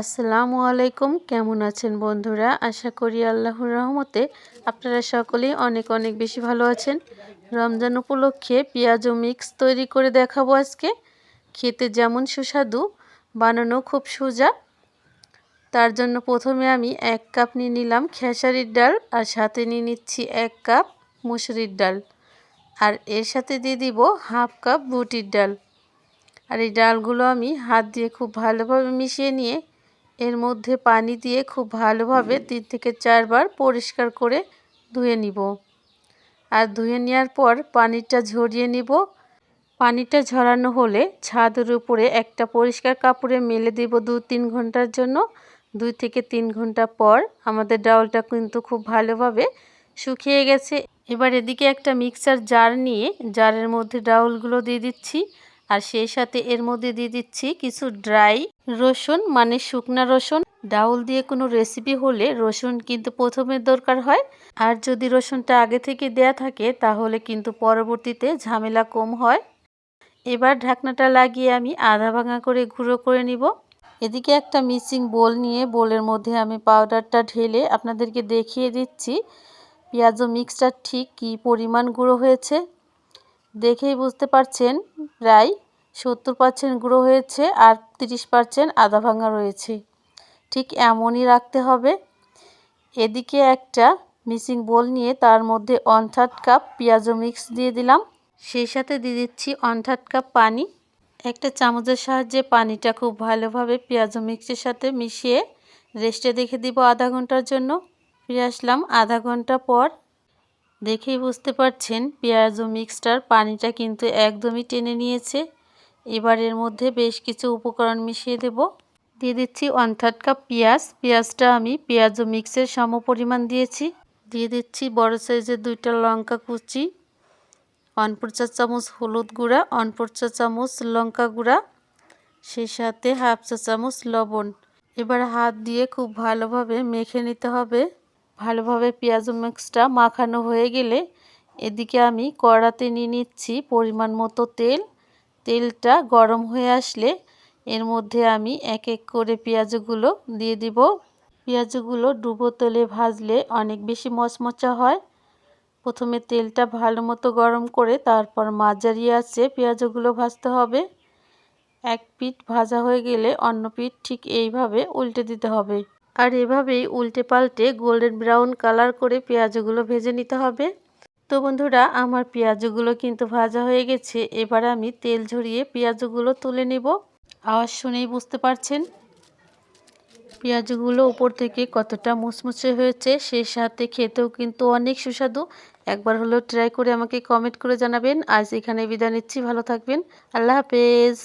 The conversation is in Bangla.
আসসালামু আলাইকুম। কেমন আছেন বন্ধুরা? আশা করি আল্লাহর রহমতে আপনারা সকলেই অনেক অনেক বেশি ভালো আছেন। রমজান উপলক্ষে পেঁয়াজ ও মিক্স তৈরি করে দেখাবো আজকে। খেতে যেমন সুস্বাদু, বানানো খুব সোজা। তার জন্য প্রথমে আমি এক কাপ নিয়ে নিলাম খেসারির ডাল আর সাথে নিয়ে নিচ্ছি এক কাপ মুসুরির ডাল। আর এর সাথে দিয়ে দিব হাফ কাপ বুটির ডাল। আর এই ডালগুলো আমি হাত দিয়ে খুব ভালোভাবে মিশিয়ে নিয়ে এর মধ্যে পানি দিয়ে খুব ভালোভাবে তিন থেকে চারবার পরিষ্কার করে ধুয়ে নিব। আর ধুয়ে নেওয়ার পর পানিটা ঝরিয়ে নিব। পানিটা ঝরানো হলে ছাদের উপরে একটা পরিষ্কার কাপড়ে মেলে দিব দু তিন ঘণ্টার জন্য। দুই থেকে তিন ঘণ্টা পর আমাদের ডাউলটা কিন্তু খুব ভালোভাবে শুকিয়ে গেছে। এবার এদিকে একটা মিক্সার জার নিয়ে জারের মধ্যে ডাউলগুলো দিয়ে দিচ্ছি। আর সেই সাথে এর মধ্যে দিয়ে দিচ্ছি কিছু ড্রাই রসুন মানে শুকনা রসুন। ডাউল দিয়ে কোনো রেসিপি হলে রসুন কিন্তু প্রথমে দরকার হয়। আর যদি রসুনটা আগে থেকে দেয়া থাকে, তাহলে কিন্তু পরবর্তীতে ঝামেলা কম হয়। এবার ঢাকনাটা লাগিয়ে আমি আধা ভাঙা করে গুঁড়ো করে নিব। এদিকে একটা মিক্সিং বোল নিয়ে বোলের মধ্যে আমি পাউডারটা ঢেলে আপনাদেরকে দেখিয়ে দিচ্ছি। পেঁয়াজ মিক্সটা ঠিক কী পরিমাণ গুঁড়ো হয়েছে। দেখেই বুঝতে পারছেন প্রায় সত্তর পার্সেন্ট গুঁড়ো হয়েছে আর তিরিশ পার্সেন্ট আদা ভাঙা রয়েছে। ঠিক এমনই রাখতে হবে। এদিকে একটা মিসিং বোল নিয়ে তার মধ্যে ওয়ান থার্ড কাপ পেঁয়াজও মিক্স দিয়ে দিলাম। সেই সাথে দিয়ে দিচ্ছি ওয়ান থার্ড কাপ পানি। একটা চামচের সাহায্যে পানিটা খুব ভালোভাবে পেঁয়াজও মিক্সের সাথে মিশিয়ে রেস্টে দেখে দিব আধা ঘণ্টার জন্য। ফিরে আসলাম আধা ঘণ্টা পর। দেখেই বুঝতে পারছেন, পেঁয়াজ ও মিক্সটার পানিটা কিন্তু একদমই টেনে নিয়েছে। এবার এর মধ্যে বেশ কিছু উপকরণ মিশিয়ে দেব। দিয়ে দিচ্ছি ওয়ান থার্ড কাপ পেঁয়াজ। পেঁয়াজটা আমি পেঁয়াজ ও মিক্সের সম পরিমাণ দিয়েছি। দিয়ে দিচ্ছি বড় সাইজের দুইটা লঙ্কা কুচি ফোর চা চামচ হলুদ গুঁড়া ফোর চা চামচ লঙ্কা গুঁড়া, সেই সাথে হাফ চা চামচ লবণ। এবার হাত দিয়ে খুব ভালোভাবে মেখে নিতে হবে। ভালোভাবে পেঁয়াজ মিক্সটা মাখানো হয়ে গেলে এদিকে আমি কড়াতে নিয়ে নিচ্ছি পরিমাণ মতো তেল। তেলটা গরম হয়ে আসলে এর মধ্যে আমি এক এক করে পেঁয়াজগুলো দিয়ে দিব। পেঁয়াজগুলো ডুবো তেলে ভাজলে অনেক বেশি মচমচা হয়। প্রথমে তেলটা ভালো মতো গরম করে তারপর মাঝারি আছে পেঁয়াজগুলো ভাজতে হবে। এক পিঠ ভাজা হয়ে গেলে অন্য পিঠ ঠিক এইভাবে উল্টে দিতে হবে। আর এভাবেই উল্টে পাল্টে গোল্ডেন ব্রাউন কালার করে পেঁয়াজগুলো ভেজে নিতে হবে। তো বন্ধুরা, আমার পেঁয়াজগুলো কিন্তু ভাজা হয়ে গেছে। এবার আমি তেল ঝরিয়ে পেঁয়াজগুলো তুলে নেব। আওয়াজ শুনেই বুঝতে পারছেন? পেঁয়াজগুলো উপর থেকে কতটা মুচমুচে হয়েছে, সেই সাথে খেতেও কিন্তু অনেক সুস্বাদু। একবার হলেও ট্রাই করে আমাকে কমেন্ট করে জানাবেন। আজ এখানে বিদায় নিচ্ছি। ভালো থাকবেন। আল্লাহ হাফেজ।